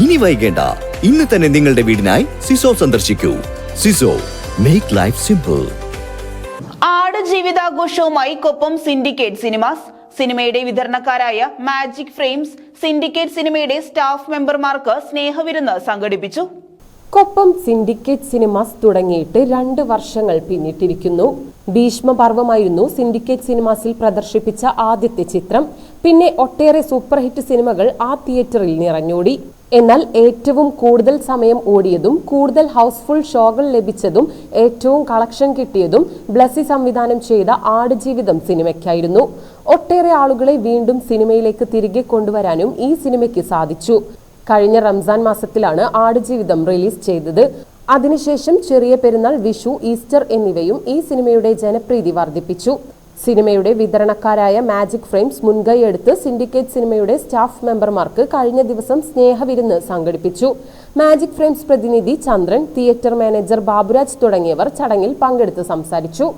ഇനി വൈകേണ്ട. ഇന്ന് തന്നെ നിങ്ങളുടെ വീടിനായി സിസോ സന്ദർശിക്കൂ. സിസോ മേക്ക് ലൈഫ് സിമ്പിൾ ആട് ജീവിതാഘോഷവുമായി കൊപ്പം സിൻഡിക്കേറ്റ് സിനിമാസ് സിനിമയുടെ വിതരണക്കാരായ മാജിക് ഫ്രെയിംസ് സിൻഡിക്കേറ്റ് സിനിമയുടെ സ്റ്റാഫ് മെമ്പർമാർക്ക് സ്നേഹവിരുന്ന് സംഘടിപ്പിച്ചു. കൊപ്പം സിൻഡിക്കേറ്റ് സിനിമാസ് തുടങ്ങിയിട്ട് രണ്ട് വർഷങ്ങൾ പിന്നിട്ടിരിക്കുന്നു. ഭീഷ്മപർവമായിരുന്നു സിൻഡിക്കേറ്റ് സിനിമാസിൽ പ്രദർശിപ്പിച്ച ആദ്യത്തെ ചിത്രം. പിന്നെ ഒട്ടേറെ സൂപ്പർ ഹിറ്റ് സിനിമകൾ ആ തിയേറ്ററിൽ നിറഞ്ഞോടി. എന്നാൽ ഏറ്റവും കൂടുതൽ സമയം ഓടിയതും കൂടുതൽ ഹൗസ്ഫുൾ ഷോകൾ ലഭിച്ചതും ഏറ്റവും കളക്ഷൻ കിട്ടിയതും ബ്ലസ്സി സംവിധാനം ചെയ്ത ആടുജീവിതം സിനിമയ്ക്കായിരുന്നു. ഒട്ടേറെ ആളുകളെ വീണ്ടും സിനിമയിലേക്ക് തിരികെ കൊണ്ടുവരാനും ഈ സിനിമയ്ക്ക് സാധിച്ചു. കഴിഞ്ഞ റംസാൻ മാസത്തിലാണ് ആടുജീവിതം റിലീസ് ചെയ്തത്. അതിനുശേഷം ചെറിയ പെരുന്നാൾ വിഷു ഈസ്റ്റർ എന്നിവയും ഈ സിനിമയുടെ ജനപ്രീതി വർദ്ധിപ്പിച്ചു. സിനിമയുടെ വിതരണക്കാരായ മാജിക് ഫ്രെയിംസ് മുൻകൈയെടുത്ത് സിൻഡിക്കേറ്റ് സിനിമയുടെ സ്റ്റാഫ് മെമ്പർമാർക്ക് കഴിഞ്ഞ ദിവസം സ്നേഹവിരുന്ന് സംഘടിപ്പിച്ചു. മാജിക് ഫ്രെയിംസ് പ്രതിനിധി ചന്ദ്രൻ തിയേറ്റർ മാനേജർ ബാബുരാജ് തുടങ്ങിയവർ ചടങ്ങിൽ പങ്കെടുത്ത് സംസാരിച്ചു.